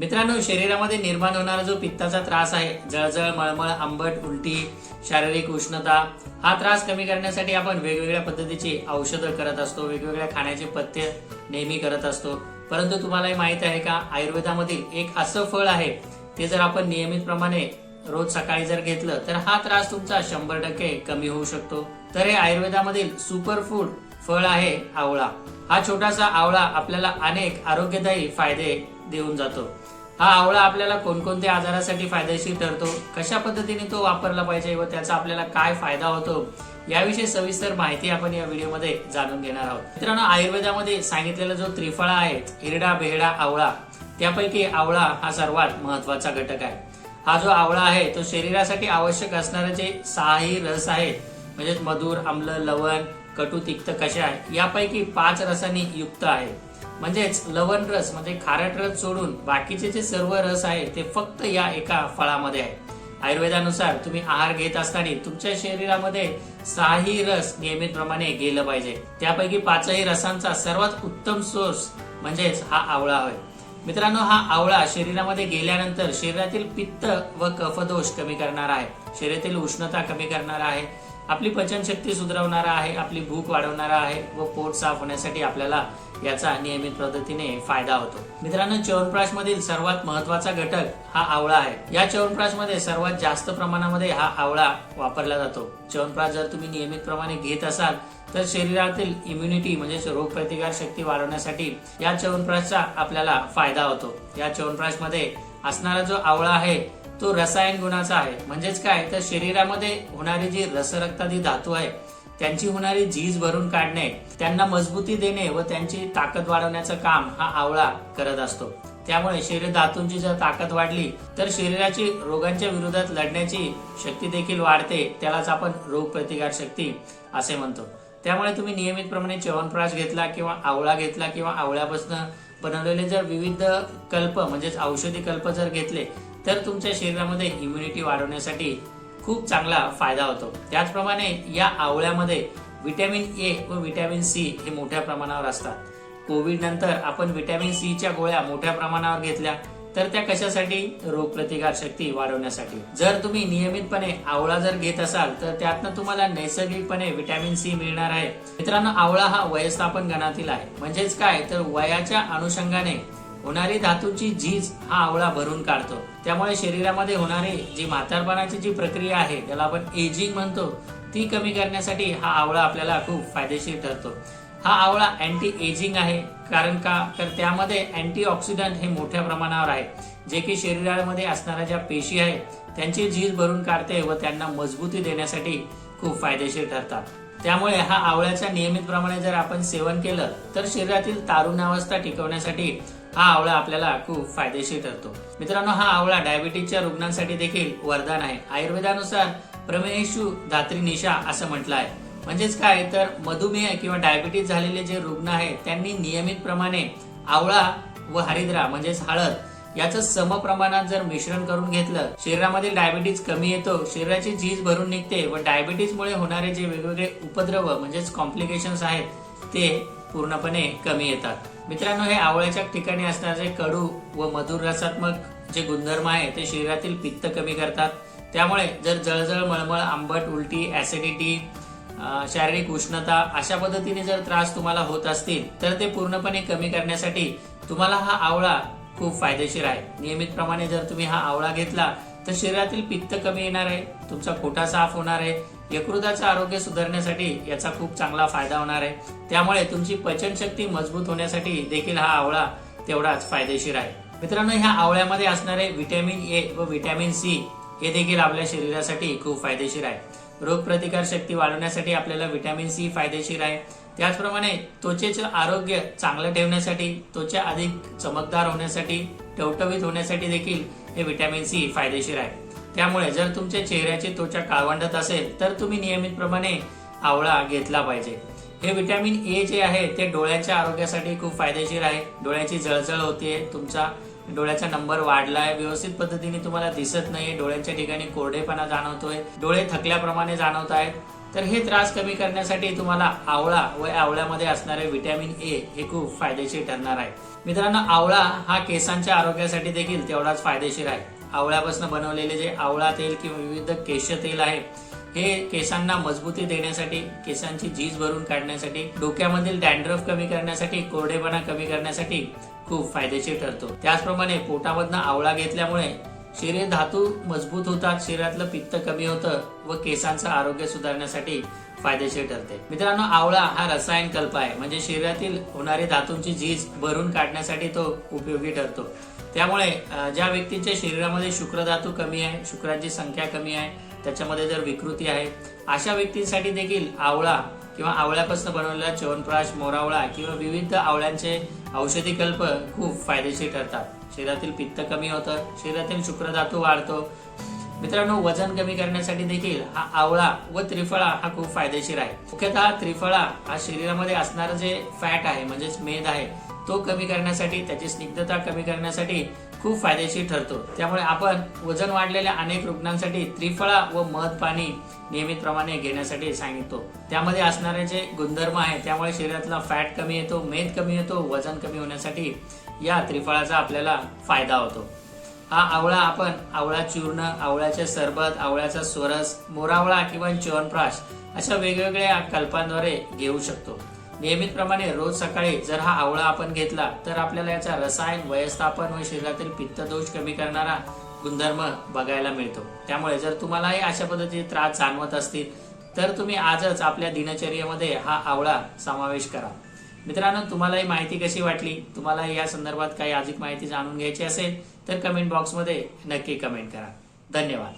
मित्रांनो शरीरामध्ये निर्माण होणारा जो पित्ताचा त्रास आहे जळजळ मळमळ आंबट उलटी शारीरिक उष्णता हा त्रास कमी करण्यासाठी आपण वेगवेगळ्या पद्धतीची औषधं करत असतो वेगवेगळ्या खाण्याचे पथ्य नेहमी करत असतो. परंतु तुम्हालाही माहीत आहे का आयुर्वेदामधील एक असं फळ आहे ते जर आपण नियमितप्रमाणे रोज सकाळी जर घेतलं तर हा त्रास तुमचा शंभर टक्के कमी होऊ शकतो. तर हे आयुर्वेदामधील सुपर फूड फळ आहे आवळा. हा छोटासा आवळा आपल्याला अनेक आरोग्यदायी फायदे देऊन जातो. हा आवळा आपल्याला कोणकोणत्या आजारासाठी फायदेशीर ठरतो? कशा पद्धतीने तो वापरला पाहिजे व त्याचा आपल्याला काय फायदा होतो? याविषयी सविस्तर माहिती आपण या व्हिडिओमध्ये जाणून घेणार आहोत. मित्रांनो आयुर्वेदामध्ये सांगितलेला जो त्रिफळा आहे हिरडा बेहडा आवळा त्यापैकी आवळा हा सर्वात महत्त्वाचा घटक आहे. हा जो आवळा आहे तो शरीरासाठी आवश्यक असणारे जे सहाही रस आहेत म्हणजेच मधुर आम्ल लवण कटू तिक्त कशा यापैकी पाच रसांनी युक्त आहे. म्हणजेच लवण रस म्हणजे खारट रस सोडून बाकीचे जे सर्व रस आहे ते फक्त या एका फळामध्ये आहे आयुर्वेदानुसार तुम्ही आहार घेत असताना तुमच्या शरीरामध्ये सहाही रस नियमितप्रमाणे गेलं पाहिजे. त्यापैकी पाचही रसांचा सर्वात उत्तम सोर्स म्हणजेच हा आवळा होय. मित्रांनो हा आवळा शरीरामध्ये गेल्यानंतर शरीरातील पित्त व कफदोष कमी करणारा आहे. शरीरातील उष्णता कमी करणारा आहे. आपली पचनशक्ती सुधारवणारा आहे आपली भूक वाढवणारा आहे व पोट साफ होण्यासाठी आपल्याला याचा नियमित पद्धतीने फायदा होतो. मित्रांनो च्यवनप्राश मधील सर्वात महत्त्वाचा घटक हा आवळा आहे. या च्यवनप्राशमध्ये सर्वात जास्त प्रमाणामध्ये हा आवळा वापरला जातो. च्यवनप्राश जर तुम्ही नियमित प्रमाणे घेत असाल तर शरीरातील इम्युनिटी म्हणजेच रोगप्रतिकार शक्ती वाढवण्यासाठी या च्यवनप्राशचा आपल्याला फायदा होतो. या च्यवनप्राशमध्ये असणारा जो आवळा आहे तो रसायन गुणाचा आहे. म्हणजेच काय? तर शरीरामध्ये होणारी जी रसरक्तादी धातू आहे त्यांची होणारी झीज भरून काढणे त्यांना मजबूती देणे व त्यांची ताकद वाढवण्याचं काम हा आवळा करत असतो. त्यामुळे शरीर धातूंची जर ताकद वाढली तर शरीराची रोगांच्या विरोधात लढण्याची शक्ती देखील वाढते. त्यालाच आपण रोग प्रतिकार शक्ती असे म्हणतो. त्यामुळे तुम्ही नियमितप्रमाणे च्यवनप्राश घेतला किंवा आवळा घेतला किंवा आवळ्यापासून बनवलेले जर विविध कल्प म्हणजेच औषधी कल्प जर घेतले तर तुमच्या शरीरामध्ये इम्युनिटी वाढवण्यासाठी खूप चांगला फायदा होतो. त्याचप्रमाणे या आवळ्यामध्ये व्हिटॅमिन ए व व्हिटॅमिन सी हे मोठ्या प्रमाणावर असतात. कोविड नंतर आपण व्हिटॅमिन सीच्या गोळ्या मोठ्या प्रमाणावर घेतल्या तर त्या कशासाठी? रोगप्रतिकार शक्ती वाढवण्यासाठी. जर तुम्ही नियमितपणे आवळा जर घेत असाल तर त्यातनं तुम्हाला नैसर्गिकपणे व्हिटॅमिन सी मिळणार आहे. मित्रांनो आवळा हा वयस्थापन गणातील आहे. म्हणजेच काय? तर वयाच्या अनुषंगाने होणारी धातूची झीज हा आवळा भरून काढतो. त्यामुळे शरीरामध्ये होणारी जी म्हातारपणाची जी प्रक्रिया आहे त्याला आपण एजिंग म्हणतो ती कमी करण्यासाठी हा आवळा आपल्याला खूप फायदेशीर ठरतो. हा आवळा अँटी एजिंग आहे कारण का? तर त्यामध्ये अँटी ऑक्सिडंट हे मोठ्या प्रमाणावर आहे जे की शरीरामध्ये असणाऱ्या ज्या पेशी आहेत त्यांची झीज भरून काढते व त्यांना मजबूती देण्यासाठी खूप फायदेशीर ठरतात. त्यामुळे हा आवळ्याच्या नियमितप्रमाणे जर आपण सेवन केलं तर शरीरातील तारुण्यावस्था टिकवण्यासाठी हा आवळा आपल्याला खूप फायदेशीर ठरतो. मित्रांनो हा आवळा डायबिटीजच्या रुग्णांसाठी देखील वरदान आहे. आयुर्वेदानुसार प्रमेयशु धात्री निशा असं म्हटलं आहे. म्हणजेच काय? तर मधुमेह किंवा डायबिटीज झालेले जे रुग्ण आहेत त्यांनी नियमितप्रमाणे आवळा व हरिद्रा म्हणजेच हळद याचं सम प्रमाणात जर मिश्रण करून घेतलं शरीरामध्ये डायबिटीज कमी येतो शरीराची झीज भरून निघते व डायबिटीजमुळे होणारे जे वेगवेगळे उपद्रव म्हणजेच कॉम्प्लिकेशन्स आहेत ते पूर्णपणे कमी येतात. मित्रांनो हे आवळ्याच्या ठिकाणी असणारे कडू व मधुर रसात्मक जे गुणधर्म आहे ते शरीरातील पित्त कमी करतात. त्यामुळे जर जळजळ मळमळ आंबट उलटी ऍसिडिटी शारीरिक उष्णता अशा पद्धतीने जर त्रास तुम्हाला होत असतील तर ते पूर्णपणे कमी करण्यासाठी तुम्हाला हा आवळा खूप फायदेशीर आहे. नियमितप्रमाणे जर तुम्ही हा आवळा घेतला तर शरीरातील पित्त कमी येणार आहे तुमचा पोटा साफ होणार आहे यकृताचं आरोग्य सुधारण्यासाठी याचा खूप चांगला फायदा होणार आहे. त्यामुळे तुमची पचनशक्ती मजबूत होण्यासाठी देखील हा आवळा तेवढाच फायदेशीर आहे. मित्रांनो ह्या आवळ्यामध्ये असणारे व्हिटॅमिन ए व व्हिटॅमिन सी हे देखील आपल्या शरीरासाठी खूप फायदेशीर आहे. रोगप्रतिकार शक्ती वाढवण्यासाठी आपल्याला विटॅमिन सी फायदेशीर आहे. त्याचप्रमाणे त्वचेचं आरोग्य चांगलं ठेवण्यासाठी त्वचा अधिक चमकदार होण्यासाठी टवटवीत होण्यासाठी देखील हे व्हिटॅमिन सी फायदेशीर आहे. त्यामुळे जर तुमच्या चेहऱ्याची त्वचा काळवंडत असेल तर तुम्ही नियमितप्रमाणे आवळा घेतला पाहिजे. हे व्हिटॅमिन ए जे आहे ते डोळ्याच्या आरोग्यासाठी खूप फायदेशीर आहे. डोळ्याची जळजळ होते तुमचा डोळ्याचा नंबर वाढलाय. व्यवस्थित पद्धतीने तुम्हाला दिसत नाही डोळ्यांच्या ठिकाणी कोरडेपणा जाणवतोय. डोळे थकल्याप्रमाणे जाणवत आहेत तर हे त्रास कमी करण्यासाठी तुम्हाला आवळा व आवळ्यामध्ये असणारे व्हिटॅमिन ए हे खूप फायदेशीर ठरणार आहे. मित्रांनो आवळा हा केसांच्या आरोग्यासाठी देखील तेवढाच फायदेशीर आहे. आवळ्यापासून बनवलेले जे आवळा तेल किंवा विविध केश तेल आहे हे केसांना मजबूती देण्यासाठी केसांची झीज भरून काढण्यासाठी डोक्यामधील डॅन्ड्रफ कमी करण्यासाठी कोरडेपणा कमी करण्यासाठी खूप फायदेशीर ठरतो. त्याचप्रमाणे पोटामधनं आवळा घेतल्यामुळे शरीर धातू मजबूत होतात शरीरातलं पित्त कमी होतं व केसांचं आरोग्य सुधारण्यासाठी फायदेशीर ठरते. मित्रांनो आवळा हा रसायन कल्प आहे. म्हणजे शरीरातील होणारी धातूंची झीज भरून काढण्यासाठी तो उपयोगी ठरतो. त्यामुळे ज्या व्यक्तीच्या शरीरामध्ये शुक्रधातू कमी आहे शुक्रांची संख्या कमी आहे त्याच्यामध्ये जर विकृती आहे अशा व्यक्तींसाठी देखील आवळा किंवा आवळ्यापासून बनवलेला च्यवनप्राश मोरावळा किंवा विविध आवळ्यांचे औषधी कल्प खूप फायदेशीर ठरतात. शरीरातील पित्त कमी होतं शरीरातील शुक्रधातू वाढतो. मित्रांनो वजन कमी करण्यासाठी देखील हा आवळा व त्रिफळा हा खूप फायदेशीर आहे. मुख्यतः त्रिफळा हा शरीरामध्ये असणारं जे फॅट आहे म्हणजेच मेद आहे तो कमी करण्यासाठी त्याची स्निग्धता कमी करण्यासाठी खूप फायदेशीर ठरतो. त्यामुळे आपण वजन वाढलेल्या अनेक रुग्णांसाठी त्रिफळा व मध पाणी नियमितप्रमाणे घेण्यासाठी सांगितो त्यामध्ये असणारे जे गुणधर्म आहे त्यामुळे शरीरातला फॅट कमी येतो मेद कमी येतो वजन कमी होण्यासाठी या त्रिफळाचा आपल्याला फायदा होतो. हा आवळा आपण आवळा चूर्ण आवळ्याचे सरबत आवळ्याचा स्वरस मोरावळा किंवा च्यवनप्राश अशा वेगवेगळ्या कल्पांद्वारे घेऊ शकतो. नियमितप्रमाणे रोज सकाळी जर हा आवळा आपण घेतला तर आपल्याला याचा रसायन व्यवस्थापन व शरीरातील पित्तदोष कमी करणारा गुणधर्म बघायला मिळतो. त्यामुळे जर तुम्हालाही अशा पद्धतीचे त्रास जाणवत असतील तर तुम्ही आजच आपल्या दिनचर्येमध्ये हा आवळा समावेश करा. मित्रांनो तुम्हाला ही माहिती कशी वाटली? तुम्हाला या संदर्भात काही अधिक माहिती जाणून घ्यायची असेल तर कमेंट बॉक्समध्ये नक्की कमेंट करा. धन्यवाद.